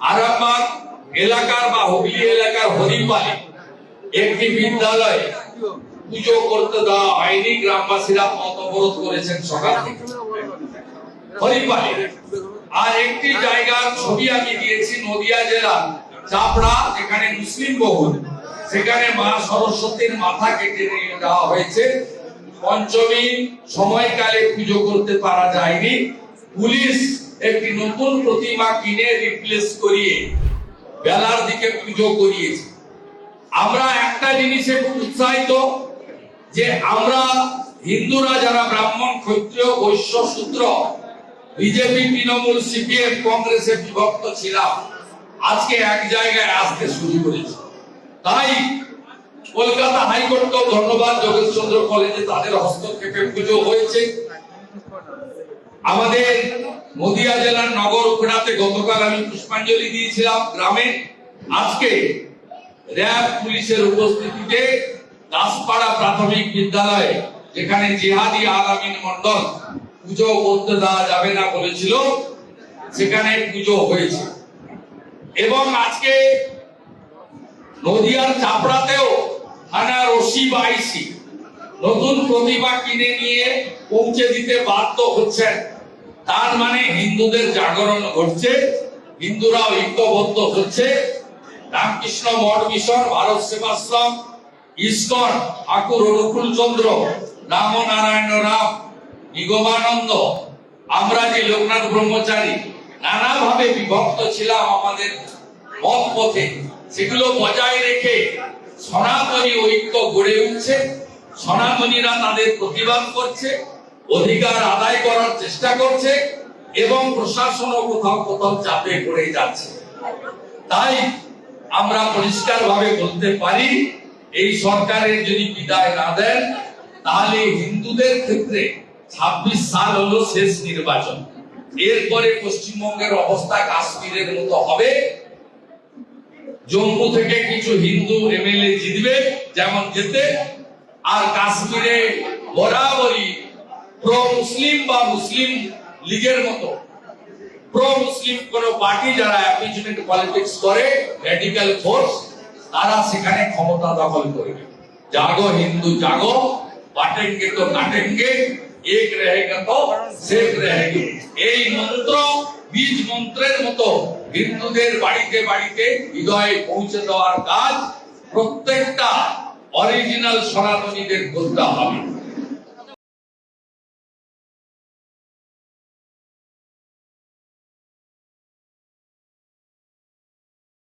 আরামবাগ এলাকার বা হুগলি এলাকার হরিপালে একটি বিদ্যালয়ে পুজো করতে দেওয়া হয়নি, গ্রামবাসীরা অবরোধ করেছেন সকাল থেকে। হরিপালে। আর একটি জায়গার ছবি আমি দিয়েছি, নদিয়া জেলা চাপড়া, যেখানে মুসলিম বহুল। সেখানে মা সরস্বতীর মাথা কেটে নিয়ে হয়েছে। পঞ্চমী সময়কালে পুজো করতে পারা যায়নি। পুলিশ একটি নতুন প্রতিমা কিনে রিপ্লেস করিয়ে বেলার দিকে পুজো করিয়েছে। আমরা একটা জিনিসে খুব উৎসাহিত যে আমরা হিন্দুরা যারা ব্রাহ্মণ, ক্ষত্রিয়, বৈশ্য, শূদ্র, বিজেপি, তৃণমূল, সিপিএম কংগ্রেসে বিভক্ত ছিলাম। আজকে এক জায়গায় আসতে শুরু করেছে। তাই কলকাতা হাইকোর্টকেও ধন্যবাদ, যোগেশচন্দ্র কলেজে তাদের হস্তক্ষেপে পুজো হয়েছে। আমাদের নদিয়া জেলার নগর উপড়াতে গতকাল আমি পুষ্পাঞ্জলি দিয়েছিলাম গ্রামে। আজকে র্যাব পুলিশের উপস্থিতিতে দাসপাড়া প্রাথমিক বিদ্যালয়ে, যেখানে জিহাদি আলামিন মন্ডল পুজো করতে দেওয়া যাবে না বলেছিল, সেখানে পুজো হয়েছে। এবং আজকে নদিয়ার চাপড়াতেও থানা রশি বা আইসি নতুন প্রতিভা কিনে নিয়ে পৌঁছে দিতে বাধ্য হচ্ছেন তার মানে হিন্দুদের জাগরণ ঘটছে হিন্দুরা ঐক্যবদ্ধ হচ্ছে। Ramakrishna Math mission, Bharat Sevashram, ISKCON, Thakur Anukul Chandra Ramnarayan Ram, Nigamananda. আমরা যে লোকনাথ ব্রহ্মচারী, নানাভাবে বিভক্ত ছিলাম আমাদের মত পথে সেগুলো বজায় রেখে সনাতনী ঐক্য গড়ে উঠছে। সনাতনীরা তাদের প্রতিবাদ করছে। অধিকার আদায় করার চেষ্টা করছে এবং প্রশাসনও কোথাও কোথাও চাপে পড়ে যাচ্ছে। তাই আমরা পরিষ্কার ভাবে বলতে পারি, এই সরকারের যদি বিদায় না দেন, তাহলে হিন্দুদের ক্ষেত্রে ছাব্বিশ সাল হলো শেষ নির্বাচন। এরপরে পশ্চিমবঙ্গের অবস্থা কাশ্মীরের মতো হবে। জম্মু থেকে কিছু হিন্দু এমএলএ জিতবে যেমন যেতে আর কাশ্মীরে বরাবরই প্রো মুসলিম বা মুসলিম লীগের মতো। প্রো মুসলিম কোন পার্টি যারা অ্যাপিজমেন্ট পলিটিক্স করে রেডিক্যাল ফোর্স তারা সেখানে ক্ষমতা দখল করবে জাগো হিন্দু, জাগো বাটেঙ্গে তো কাটেঙ্গে এক রহেগা তো সেফ রহেগে। এই মন্ত্র, বীজ মন্ত্রের মতো হিন্দুদের বাড়িতে বাড়িতে হৃদয়ে পৌঁছে দেওয়ার কাজ প্রত্যেকটা অরিজিনাল সনাতনীদের করতে হবে।